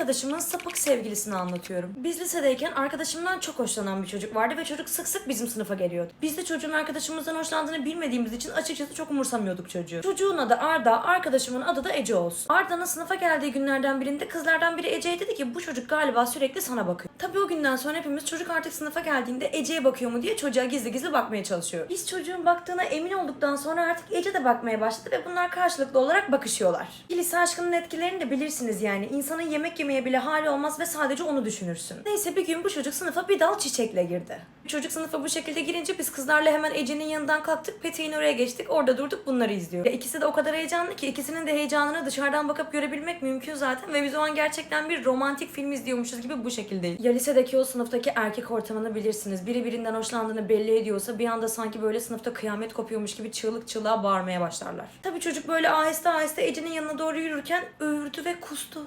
Arkadaşımın sapık sevgilisini anlatıyorum. Biz lisedeyken arkadaşımdan çok hoşlanan bir çocuk vardı ve çocuk sık sık bizim sınıfa geliyordu. Biz de çocuğun arkadaşımızdan hoşlandığını bilmediğimiz için açıkçası çok umursamıyorduk çocuğu. Çocuğun adı Arda, arkadaşımın adı da Ece olsun. Arda'nın sınıfa geldiği günlerden birinde kızlardan biri Ece'ye dedi ki bu çocuk galiba sürekli sana bakıyor. Tabii o günden sonra hepimiz çocuk artık sınıfa geldiğinde Ece'ye bakıyor mu diye çocuğa gizli gizli bakmaya çalışıyoruz. Biz çocuğun baktığına emin olduktan sonra artık Ece de bakmaya başladı ve bunlar karşılıklı olarak bakışıyorlar. Lise aşkının etkilerini de bilirsiniz yani. İnsanın yemek yemeye bile hali olmaz ve sadece onu düşünürsün. Neyse bir gün bu çocuk sınıfa bir dal çiçekle girdi. Çocuk sınıfa bu şekilde girince biz kızlarla hemen Ece'nin yanından kalktık. Peteğin oraya geçtik. Orada durduk bunları izliyor. Ya ikisi de o kadar heyecanlı ki ikisinin de heyecanını dışarıdan bakıp görebilmek mümkün zaten. Ve biz o an gerçekten bir romantik film izliyormuşuz gibi bu şekildeyiz. Ya lisedeki o sınıftaki erkek ortamını bilirsiniz. Biri birinden hoşlandığını belli ediyorsa bir anda sanki böyle sınıfta kıyamet kopuyormuş gibi çığlık çığlığa bağırmaya başlarlar. Tabii çocuk böyle aheste aheste Ece'nin yanına doğru yürürken öğürdü ve kustu.